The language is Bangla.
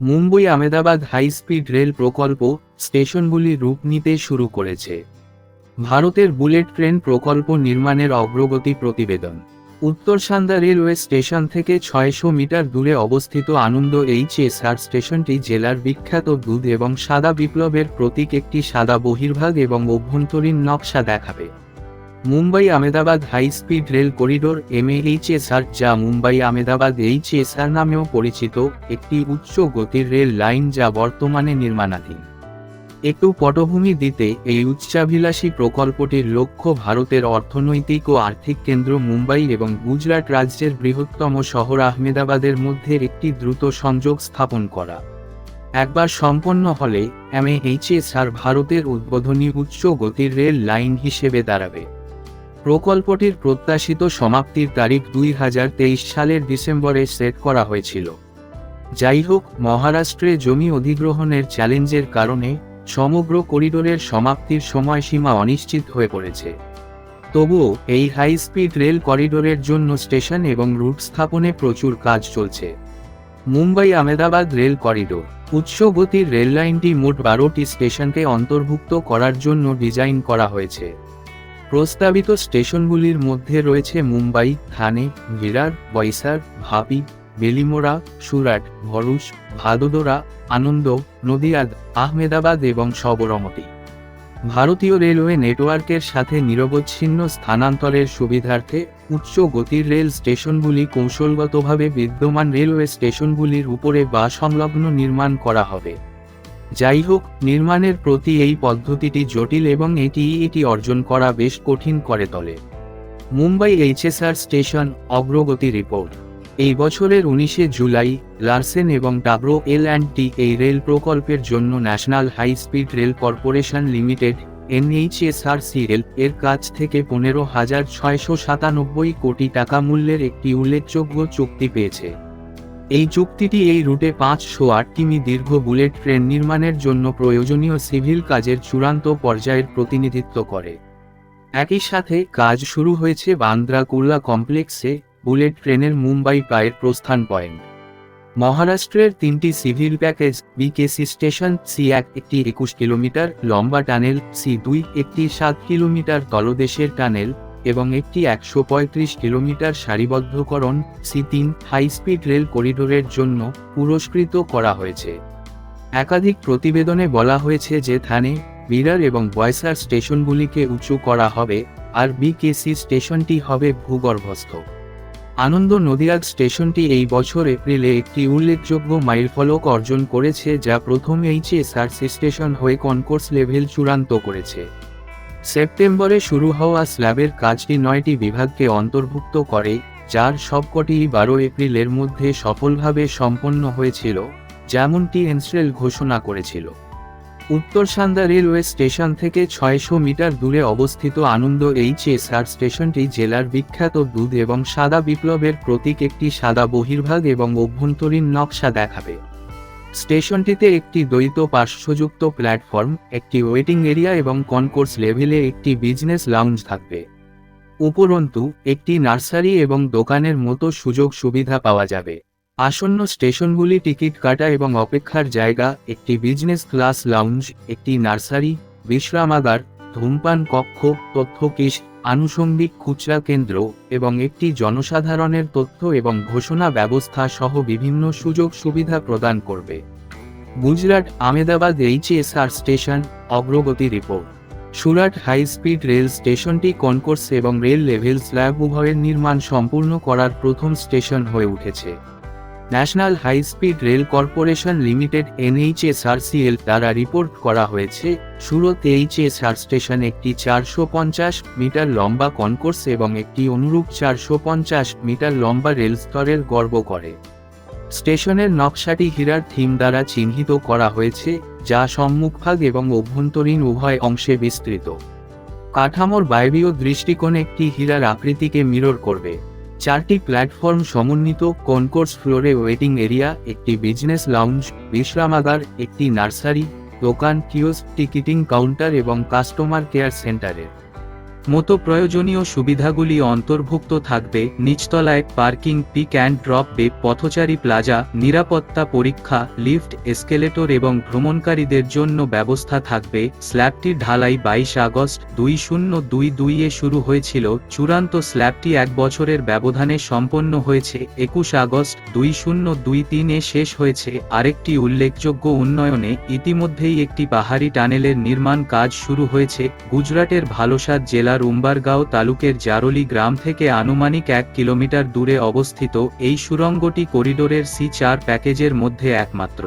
Mumbai Ahmedabad high speed rail প্রকল্প স্টেশনগুলি রূপ নিতে শুরু করেছে। ভারতের বুলেট ট্রেন প্রকল্প নির্মাণের অগ্রগতি প্রতিবেদন। উত্তর সান্দা রেলওয়ে স্টেশন থেকে ছয়শো মিটার দূরে অবস্থিত আনন্দ এইচ এস এইচএসআর স্টেশনটি জেলার বিখ্যাত দুধ এবং সাদা বিপ্লবের প্রতীক একটি সাদা বহির্ভাগ এবং অভ্যন্তরীণ নকশা দেখাবে। Mumbai Ahmedabad high speed rail corridor MHSR যা মুম্বাই আমেদাবাদ এইচএসআর নামেও পরিচিত একটি উচ্চ গতির রেল লাইন যা বর্তমানে নির্মাণাধীন। একটু পটভূমি দিতে এই উচ্চাভিলাষী প্রকল্পটির লক্ষ্য ভারতের অর্থনৈতিক ও আর্থিক কেন্দ্র মুম্বাই এবং গুজরাট রাজ্যের বৃহত্তম শহর আহমেদাবাদের মধ্যে একটি দ্রুত সংযোগ স্থাপন করা। একবার সম্পন্ন হলে এমএইচএসআর ভারতের উদ্বোধনী উচ্চ গতির রেল লাইন হিসেবে দাঁড়াবে। প্রকল্পটির প্রত্যাশিত সমাপ্তির তারিখ দুই হাজার তেইশ সালের ডিসেম্বরে সেট করা হয়েছিল। যাই হোক মহারাষ্ট্রে জমি অধিগ্রহণের চ্যালেঞ্জের কারণে সমগ্র করিডোরের সমাপ্তির সময়সীমা অনিশ্চিত হয়ে পড়েছে। তবুও, এই হাই স্পিড রেল করিডোরের জন্য স্টেশন এবং রুট স্থাপনে প্রচুর কাজ চলছে। মুম্বাই আমেদাবাদ রেল করিডোর উচ্চ রেললাইনটি মোট বারোটি স্টেশনকে অন্তর্ভুক্ত করার জন্য ডিজাইন করা হয়েছে। প্রস্তাবিত স্টেশনগুলির মধ্যে রয়েছে মুম্বাই, থানে ভিরার বৈসার ভাপি বেলিমোড়া, সুরাট, ভরুচ, ভাদোদরা, আনন্দ, নদিয়াদ, আহমেদাবাদ এবং সবরমতি। ভারতীয় রেলওয়ে নেটওয়ার্কের সাথে নিরবচ্ছিন্ন স্থানান্তরের সুবিধার্থে উচ্চ গতির রেল স্টেশনগুলি কৌশলগতভাবে বিদ্যমান রেলওয়ে স্টেশনগুলির উপরে বা সংলগ্ন নির্মাণ করা হবে। যাই হোক নির্মাণের প্রতি এই পদ্ধতিটি জটিল এবং এটি এটি অর্জন করা বেশ কঠিন করে তোলে। মুম্বাই এইচএসআর স্টেশন, অগ্রগতি রিপোর্ট। এই বছরের উনিশে জুলাই, লার্সেন এবং ডাব্রো এল অ্যান্ড টি এই রেল প্রকল্পের জন্য National High Speed Rail Corporation Limited NHSRCL এর কাছ থেকে পনেরো হাজার ছয়শো সাতানব্বই কোটি টাকা মূল্যের একটি উল্লেখযোগ্য চুক্তি পেয়েছে। এই চুক্তিটি এই রুটে পাঁচশো আট কিমি দীর্ঘ বুলেট ট্রেন নির্মাণের জন্য প্রয়োজনীয় সিভিল কাজের চূড়ান্ত পর্যায়ের প্রতিনিধিত্ব করে। একই সাথে কাজ শুরু হয়েছে বান্দ্রা কুর্লা কমপ্লেক্সে, বুলেট ট্রেনের মুম্বাই প্রায়ের প্রস্থান পয়েন্ট। মহারাষ্ট্রের তিনটি civil package, BKC station C এক একটি একুশ কিলোমিটার, লম্বা টানেল সি দুই একটি সাত কিলোমিটার, তলদেশের টানেল এবং একটি একশো পঁয়ত্রিশ কিলোমিটার সারিবদ্ধকরণ সি তিন হাই স্পিড রেল করিডোরের জন্য পুরস্কৃত করা হয়েছে। একাধিক প্রতিবেদনে বলা হয়েছে যে থানে বিরার এবং বয়সার স্টেশনগুলিকে উঁচু করা হবে আর বিকেসি স্টেশনটি হবে ভূগর্ভস্থ। আনন্দ নদিয়াদ স্টেশনটি এই বছর এপ্রিলে একটি উল্লেখযোগ্য মাইলফলক অর্জন করেছে যা প্রথম এইচএসআরসি স্টেশন হয়ে কনকোর্স লেভেল চূড়ান্ত করেছে। সেপ্টেম্বরে শুরু হওয়া স্ল্যাবের কাজটি নয়টি বিভাগকে অন্তর্ভুক্ত করে, যার সবকটি বারো এপ্রিলের মধ্যে সফলভাবে সম্পন্ন হয়েছিল, যেমনটি এনস্রেল ঘোষণা করেছিল। উত্তর সান্দা রেলওয়ে স্টেশন থেকে ছয়শো মিটার দূরে অবস্থিত আনন্দ এইচএসআর স্টেশনটি জেলার বিখ্যাত দুধ এবং সাদা বিপ্লবের প্রতীক একটি সাদা বহির্ভাগ এবং অভ্যন্তরীণ নকশা দেখাবে। স্টেশনটিতে একটি দ্বৈত পার্শ্বযুক্ত প্ল্যাটফর্ম, একটি ওয়েটিং এরিয়া এবং কনকোর্স লেভেলে একটি বিজনেস লাউঞ্জ থাকবে। উপরন্তু, একটি নার্সারি এবং দোকানের মতো সুযোগ সুবিধা পাওয়া যাবে। আসন্ন স্টেশনগুলি টিকিট কাটা এবং অপেক্ষার জায়গা, একটি বিজনেস ক্লাস লাউঞ্জ, একটি নার্সারি, বিশ্রামাগার, ধূমপান কক্ষ তথ্য তথ্যকিস আনুষঙ্গিক খুচরা কেন্দ্র এবং একটি জনসাধারণের তথ্য এবং ঘোষণা ব্যবস্থা সহ বিভিন্ন সুযোগ সুবিধা প্রদান করবে। গুজরাট আমেদাবাদ এইচএসআর স্টেশন, অগ্রগতি report. Surat high speed rail স্টেশনটি কনকোর্স এবং রেল লেভেল স্ল্যাব উভয়ের নির্মাণ সম্পূর্ণ করার প্রথম স্টেশন হয়ে উঠেছে। National high speed rail corporation limited NHSRCL দ্বারা রিপোর্ট করা হয়েছে, সুরত এইচএসআর স্টেশন একটি চারশো পঞ্চাশ মিটার লম্বা কনকোর্স এবং একটি অনুরূপ চারশো পঞ্চাশ মিটার লম্বা রেল স্তরের গর্ব করে। স্টেশনের নকশাটি হীরার থিম দ্বারা চিহ্নিত করা হয়েছে, যা সম্মুখভাগ এবং অভ্যন্তরীণ উভয় অংশে বিস্তৃত। কাঠামোর বায়বীয় দৃষ্টিকোণ একটি হীরার আকৃতিকে মিরর করবে। চারটি প্ল্যাটফর্ম সমন্বিত, কনকোর্স ফ্লোরে ওয়েটিং এরিয়া, একটি বিজনেস লাউঞ্জ, বিশ্রামাগার, একটি নার্সারি, দোকান কিওস টিকিটিং কাউন্টার এবং কাস্টমার কেয়ার সেন্টারের। মতো প্রয়োজনীয় সুবিধাগুলি অন্তর্ভুক্ত থাকবে, নিচতলায় পার্কিং, পিক অ্যান্ড ড্রপ বে, পথচারী প্লাজা, নিরাপত্তা পরীক্ষা, লিফট, এসকেলেটর এবং ভ্রমণকারীদের জন্য ব্যবস্থা থাকবে স্ল্যাবটির ঢালাই বাইশ আগস্ট দুই শূন্য দুই দুইয়ে শুরু হয়েছিল, চূড়ান্ত স্ল্যাবটি এক বছরের ব্যবধানে সম্পন্ন হয়েছে, একুশ আগস্ট দুই শূন্য দুই তিনে শেষ হয়েছে, আরেকটি উল্লেখযোগ্য উন্নয়নে ইতিমধ্যেই একটি পাহাড়ি টানেলের নির্মাণ কাজ শুরু হয়েছে, গুজরাটের ভালোসাদ জেলার উম্বারগাঁও তালুকের জারলি গ্রাম থেকে আনুমানিক এক কিলোমিটার দূরে অবস্থিত এই সুরঙ্গটি করিডোরের সি চার প্যাকেজের মধ্যে একমাত্র।